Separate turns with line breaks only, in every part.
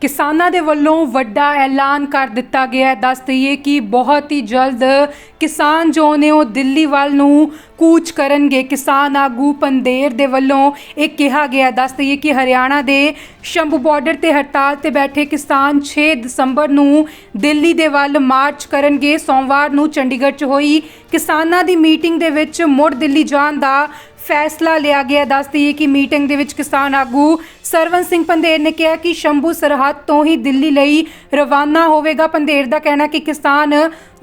ਕਿਸਾਨਾਂ ਦੇ ਵੱਲੋਂ ਵੱਡਾ ਐਲਾਨ ਕਰ ਦਿੱਤਾ ਗਿਆ ਹੈ। ਦੱਸ ਦਈਏ ਕਿ ਬਹੁਤ ਹੀ ਜਲਦ ਕਿਸਾਨ ਜੋ ਨੇ ਉਹ ਦਿੱਲੀ ਵੱਲ ਨੂੰ ਕੂਚ ਕਰਨਗੇ। ਕਿਸਾਨ ਆਗੂ ਪੰਦੇਰ ਦੇ ਵੱਲੋਂ ਇਹ ਕਿਹਾ ਗਿਆ ਦੱਸ ਦਈਏ ਕਿ ਹਰਿਆਣਾ ਦੇ ਸ਼ੰਭੂ ਬਾਰਡਰ ਤੇ ਹੜਤਾਲ ਤੇ ਬੈਠੇ ਕਿਸਾਨ 6 ਦਸੰਬਰ ਨੂੰ ਦਿੱਲੀ ਦੇ ਵੱਲ ਮਾਰਚ ਕਰਨਗੇ। ਸੋਮਵਾਰ ਨੂੰ ਚੰਡੀਗੜ੍ਹ 'ਚ ਹੋਈ ਕਿਸਾਨਾਂ ਦੀ ਮੀਟਿੰਗ ਦੇ ਵਿੱਚ ਮੁੜ ਦਿੱਲੀ ਜਾਣ ਦਾ ਫੈਸਲਾ ਲਿਆ ਗਿਆ ਦੱਸ ਦਈਏ ਕਿ ਮੀਟਿੰਗ ਦੇ ਵਿੱਚ ਕਿਸਾਨ ਆਗੂ ਸਰਵਨ ਸਿੰਘ ਪੰਦੇਰ ਨੇ ਕਿਹਾ ਕਿ ਸ਼ੰਭੂ ਸਰਹੱਦ ਤੋਂ ਹੀ ਦਿੱਲੀ ਲਈ ਰਵਾਨਾ ਹੋਵੇਗਾ। ਪੰਦੇਰ ਦਾ ਕਹਿਣਾ ਕਿ ਕਿਸਾਨ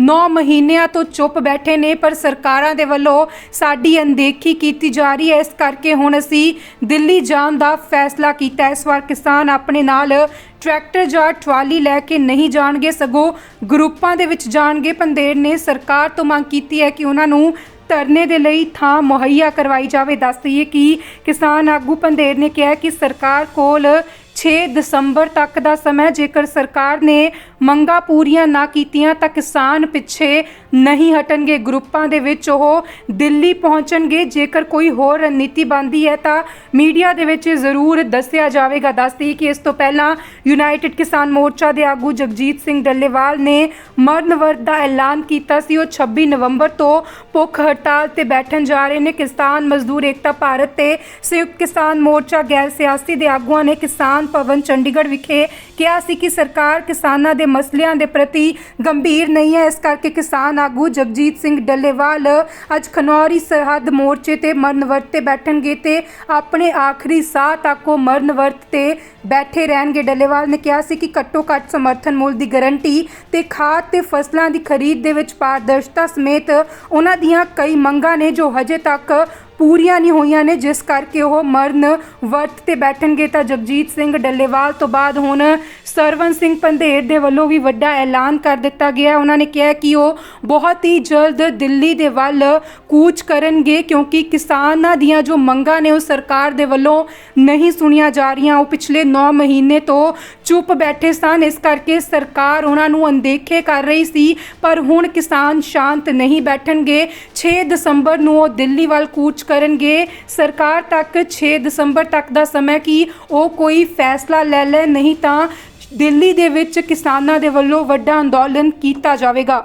9 ਮਹੀਨਿਆਂ ਤੋਂ ਚੁੱਪ ਬੈਠੇ ਨੇ, ਪਰ ਸਰਕਾਰਾਂ ਦੇ ਵੱਲੋਂ ਸਾਡੀ ਅਣਦੇਖੀ ਕੀਤੀ ਜਾ ਰਹੀ ਹੈ। ਇਸ ਕਰਕੇ ਹੁਣ ਅਸੀਂ ਦਿੱਲੀ ਜਾਣ ਦਾ ਫੈਸਲਾ ਕੀਤਾ ਇਸ ਵਾਰ ਕਿਸਾਨ ਆਪਣੇ ਨਾਲ ਟਰੈਕਟਰ ਜਾਂ ਟਰਾਲੀ ਲੈ ਕੇ ਨਹੀਂ ਜਾਣਗੇ, ਸਗੋਂ ਗਰੁੱਪਾਂ ਦੇ ਵਿੱਚ ਜਾਣਗੇ। ਪੰਦੇਰ ਨੇ ਸਰਕਾਰ ਤੋਂ ਮੰਗ ਕੀਤੀ ਹੈ ਕਿ ਉਹਨਾਂ ਨੂੰ ਧਰਨੇ ਦੇ ਲਈ ਥਾਂ ਮੁਹੱਈਆ ਕਰਵਾਈ ਜਾਵੇ। ਦੱਸ ਦਈਏ ਕਿ ਕਿਸਾਨ ਆਗੂ ਪੰਦੇਰ ਨੇ ਕਿਹਾ ਕਿ ਸਰਕਾਰ ਕੋਲ 6 ਦਸੰਬਰ ਤੱਕ ਦਾ ਸਮਾਂ ਜੇਕਰ ਸਰਕਾਰ ਨੇ ਮੰਗਾਂ ਪੂਰੀਆਂ ਨਾ ਕੀਤੀਆਂ ਤਾਂ ਕਿਸਾਨ ਪਿੱਛੇ ਨਹੀਂ ਹਟਣਗੇ। ਗਰੁੱਪਾਂ ਦੇ ਵਿੱਚ ਉਹ ਦਿੱਲੀ ਪਹੁੰਚਣਗੇ। ਜੇਕਰ ਕੋਈ ਹੋਰ ਰਣਨੀਤੀ ਬਣਦੀ ਹੈ ਤਾਂ ਮੀਡੀਆ ਦੇ ਵਿੱਚ ਜ਼ਰੂਰ ਦੱਸਿਆ ਜਾਵੇਗਾ। ਦੱਸਦੀ ਕਿ ਇਸ ਤੋਂ ਪਹਿਲਾਂ ਯੂਨਾਈਟਿਡ ਕਿਸਾਨ ਮੋਰਚਾ ਦੇ ਆਗੂ ਜਗਜੀਤ ਸਿੰਘ ਡੱਲੇਵਾਲ ਨੇ ਮਰਨ ਵਰਤ ਦਾ ਐਲਾਨ ਕੀਤਾ ਸੀ। ਉਹ 26 ਨਵੰਬਰ ਤੋਂ ਭੁੱਖ ਹੜਤਾਲ ਤੇ ਬੈਠਣ ਜਾ ਰਹੇ ਨੇ। ਕਿਸਾਨ ਮਜ਼ਦੂਰ ਏਕਤਾ ਭਾਰਤ ਤੇ ਸੰਯੁਕਤ ਕਿਸਾਨ ਮੋਰਚਾ ਗੈਰ ਸਿਆਸੀ ਦੇ ਆਗੂਆਂ ਨੇ ਕਿਸਾਨ ਭਵਨ ਚੰਡੀਗੜ੍ਹ ਵਿਖੇ ਕਿਹਾ ਸੀ ਕਿ ਸਰਕਾਰ ਕਿਸਾਨਾਂ ਦੇ ਮਸਲਿਆਂ ਦੇ ਪ੍ਰਤੀ ਗੰਭੀਰ ਨਹੀਂ ਹੈ। ਇਸ ਕਰਕੇ ਕਿਸਾਨ ਆਗੂ ਜਗਜੀਤ ਸਿੰਘ ਡੱਲੇਵਾਲ ਅੱਜ ਖਨੌਰੀ ਸਰਹੱਦ ਮੋਰਚੇ ਤੇ ਮਰਨ ਵਰਤ ਤੇ ਬੈਠਣਗੇ ਤੇ ਆਪਣੇ ਆਖਰੀ ਸਾਹ ਤੱਕ ਉਹ ਮਰਨ ਵਰਤ ਤੇ ਬੈਠੇ ਰਹਿਣਗੇ। ਡੱਲੇਵਾਲ ਨੇ ਕਿਹਾ ਸੀ ਕਿ ਘੱਟੋ ਘੱਟ ਸਮਰਥਨ ਮੁੱਲ ਦੀ ਗਾਰੰਟੀ ਤੇ ਖਾਦ ਤੇ ਫਸਲਾਂ ਦੀ ਖਰੀਦ ਦੇ ਵਿੱਚ ਪਾਰਦਰਸ਼ਤਾ ਸਮੇਤ ਉਹਨਾਂ ਦੀਆਂ ਕਈ ਮੰਗਾਂ ਨੇ ਜੋ ਹਜੇ ਤੱਕ ਪੂਰੀਆਂ ਨਹੀਂ ਹੋਈਆਂ ਨੇ, ਜਿਸ ਕਰਕੇ ਉਹ ਮਰਨ ਵਰਤ ਤੇ ਬੈਠਣਗੇ ਤਾਂ ਜਗਜੀਤ ਸਿੰਘ ਡੱਲੇਵਾਲ ਤੋਂ ਬਾਅਦ ਹੁਣ ਸਰਵਨ ਸਿੰਘ ਪੰਧੇਰ ਦੇ ਵੱਲੋਂ ਵੀ ਵੱਡਾ ਐਲਾਨ ਕਰ ਦਿੱਤਾ ਗਿਆ ਉਹਨਾਂ ਨੇ ਕਿਹਾ ਕਿ ਉਹ ਬਹੁਤ ਹੀ ਜਲਦ ਦਿੱਲੀ ਦੇ ਵੱਲ ਕੂਚ ਕਰਨਗੇ, ਕਿਉਂਕਿ ਕਿਸਾਨਾਂ ਦੀਆਂ ਜੋ ਮੰਗਾਂ ਨੇ ਉਹ ਸਰਕਾਰ ਦੇ ਵੱਲੋਂ ਨਹੀਂ ਸੁਣੀਆਂ ਜਾ ਰਹੀਆਂ। ਉਹ ਪਿਛਲੇ 9 ਮਹੀਨੇ ਤੋਂ ਚੁੱਪ ਬੈਠੇ ਸਨ। ਇਸ ਕਰਕੇ ਸਰਕਾਰ ਉਹਨਾਂ ਨੂੰ ਅਣਦੇਖੇ ਕਰ ਰਹੀ ਸੀ, ਪਰ ਹੁਣ ਕਿਸਾਨ ਸ਼ਾਂਤ ਨਹੀਂ ਬੈਠਣਗੇ। 6 ਦਸੰਬਰ ਨੂੰ ਉਹ ਦਿੱਲੀ ਵੱਲ ਕੂਚ ਕਰਨਗੇ। ਸਰਕਾਰ ਤੱਕ 6 ਦਸੰਬਰ ਤੱਕ ਦਾ ਸਮਾਂ ਕਿ ਉਹ ਕੋਈ ਫੈਸਲਾ ਲੈ ਲੈ ਨਹੀਂ ਤਾਂ ਦਿੱਲੀ ਦੇ ਵਿੱਚ ਕਿਸਾਨਾਂ ਦੇ ਵੱਲੋਂ ਵੱਡਾ ਅੰਦੋਲਨ ਕੀਤਾ ਜਾਵੇਗਾ।